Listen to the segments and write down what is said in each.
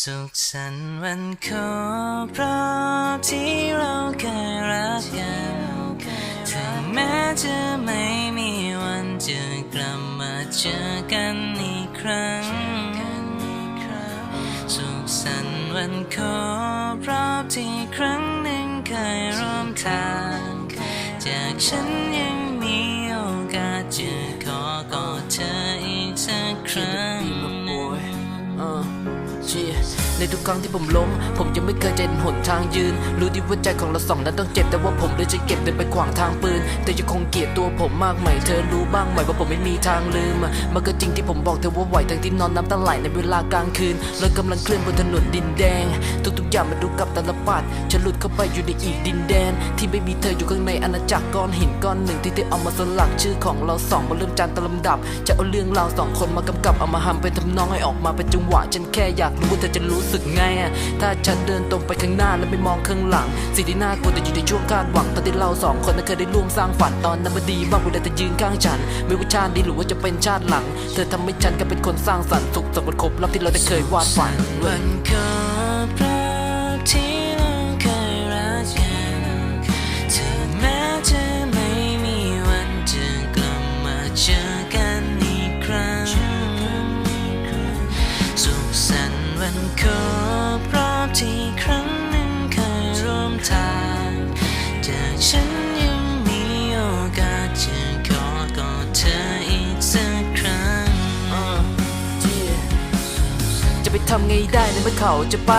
สุขสันต์วันครบรอบที่เราเคยรักกันถึงแม้จะไม่มีวันจะกลับมาเจอกันอีกครั้ง สุขสันต์วันครบรอบที่ครั้งหนึ่งเคยร่วมทาง จากฉันยังมีโอกาสจะขอกอดเธออีกสักครั้ง dia. ในทุกครั้งที่ผมล้ม ผมยังไม่เคยจะเห็นหนทางยืน รู้ดีว่าใจของเราสองนั้นต้องเจ็บ แต่ว่าผมเลยจะเก็บเดินไปขวางทางปืน แต่ยังคงเกลียดตัวผมมากไหมเธอรู้บ้างไหมว่าผมไม่มีทางลืม มันก็จริงที่ผมบอกเธอว่าไหวทั้งที่นอนน้ำตาไหลในเวลากลางคืนรถกำลังเคลื่อนบนถนนดินแดง ทุกๆอย่างมันดูกับตาลปัดฉันหลุดเข้าไปอยู่ในอีกดินแดน ที่ไม่มีเธออยู่ข้างในอาณาจักรก้อนหินก้อนหนึ่งที่เธอเอามาสลักชื่อของเราสองมาเริ่มจานตามลำดับ จะเอาเรื่องเราสองคนมากำกับเอามาทำเป็นทำนองให้ออกมาเป็นจังหวะ ฉันแค่อยากรู้ว่าเธอจะรู้สึกไงอะถ้าฉันเดินตรงไปข้างหน้าแล้วไม่มองข้างหลัง สิ่งที่น่ากลัวจะอยู่ในช่วงคาดหวังตอนที่เราสองคนนั้นเคยได้ร่วมสร้างฝันตอนนั้นมันดีมากเวลาเธอยืนข้างฉัน ไม่ว่าชาตินี้หรือว่าจะเป็นชาติหลัง เธอทำให้ฉันก็เป็นคนสร้างสรรค์สุขสมบูรณ์ครบรอบที่เราได้เคยวาดฝันวันครบรอบที่ น ทำไงได้ในเมื่อเขาจะไป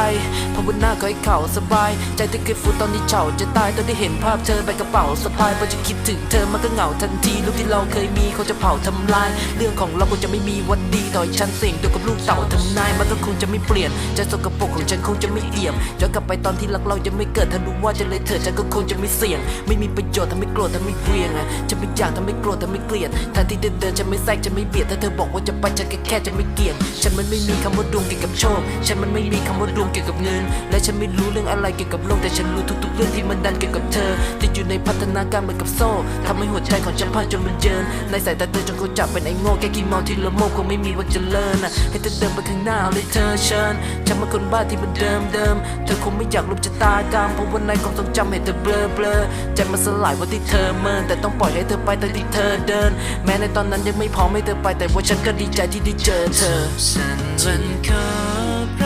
ภาวนาขอให้เขาสบาย ใจที่เคยฟูตอนนี้เฉาจะตายตอนได้เห็นภาพเธอใบกระเป๋าสะพายพอจะคิดถึงเธอมันก็เหงาทันทีรูปที่เราเคยมีเขาจะเผาทำลาย เรื่องของเราคงจะไม่มีวันดีต่อให้ฉันเสี่ยงเดียวกับลูกเต่าทำนายมันก็คงจะไม่เปลี่ยนใจสกปรกของฉันคงจะไม่เอี่ยมย้อนกลับไปตอนที่รักเรายังไม่เกิดถ้ารู้ว่าจะเลยเถิดฉันก็คงจะไม่เสี่ยง ไม่มีประโยชน์ทำให้โกรธทำให้เกรียงอะจะไม่อยากทำให้โกรธทำให้เกลียดแทนที่เดินเดินฉันไม่แทรกฉันไม่เบียดถ้าเธอบอกว่าจะไปฉันก็แค่จะไม่เกี่ยง ฉันมันไม่มีคำว่าดวงเกี่ยวกับโชค ฉันมันไม่มีคำว่าดวงเกี่ยวกับเงิน และฉันไม่รู้เรื่องอะไรเกี่ยวกับโลกแต่ฉันรู้ทุกๆ เรื่องที่มันดันเกี่ยวกับเธอติดอยู่ในพัฒนาการเหมือนกับโซ่ทำให้หัวใจของฉันพันจนมันเยินในสายตาเธอจนเขาจับเป็นไอ้โง่แค่ขี้เมาที่ละโมบคงไม่มีวันจะเจริญนะให้เธอเดินไปข้างหน้าเลยเธอเชิญฉันเป็นคนบ้าที่มันเดิมเดิมเธอคงไม่อยากลบชะตากรรมเพราะวันในความทรงจำให้เธอเบลอเบลอใจมันสลายวันที่เธอเมินแต่ต้องปล่อยให้เธอไปตอนที่เธอเดิน แม้ในตอนนั้นยังไม่พร้อมให้เธอไปแต่ว่าฉันก็ดีใจที่ได้เจอเธอสันวันครบร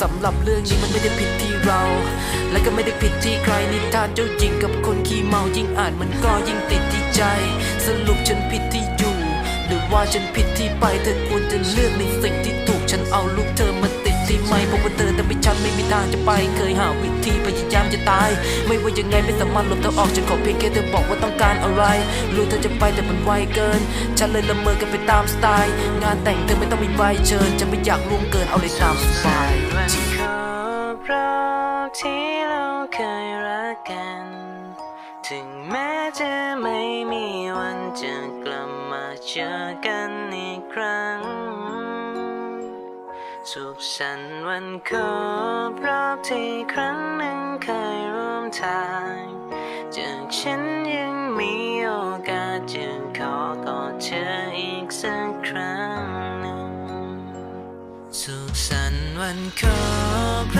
สำหรับเรื่องนี้มันไม่ได้ผิดที่เรา และก็ไม่ได้ผิดที่ใครนิทานเจ้าหญิงกับคนขี้เมายิ่งอ่านมันก็ยิ่งติดที่ใจ สรุปฉันผิดที่อยู่ หรือว่าฉันผิดที่ไปเธอควรจะเลือกในสิ่งที่ถูกฉันเอาลูกเธอมาติดที่ไม่เพราะว่าเธอแต่ ไปเคยหาวิธีพยายามจะตาย ไม่ว่ายังไงไม่สามารถหลบเธอออกฉันขอเพียงแค่เธอบอกว่าต้องการอะไร รู้เธอจะไปแต่มันไวเกิน ฉันเลยละเมอกันไปตามสไตล์ งานแต่งเธอไม่ต้องมีใบเชิญฉันไม่อยากล่วงเกินเอาเลยตามสบายวันครบรอบที่เราเคยรักกัน ถึงแม้จะไม่มีวันจะกลับมาเจอกันอีกครั้ง สุขสันต์วันครบรอบที่ครั้งหนึ่งเคยร่วมทางจากฉันยังมีโอกาสจะขอกอดเธออีกสักครั้งหนึ่งสุขสันต์วันครบรอบ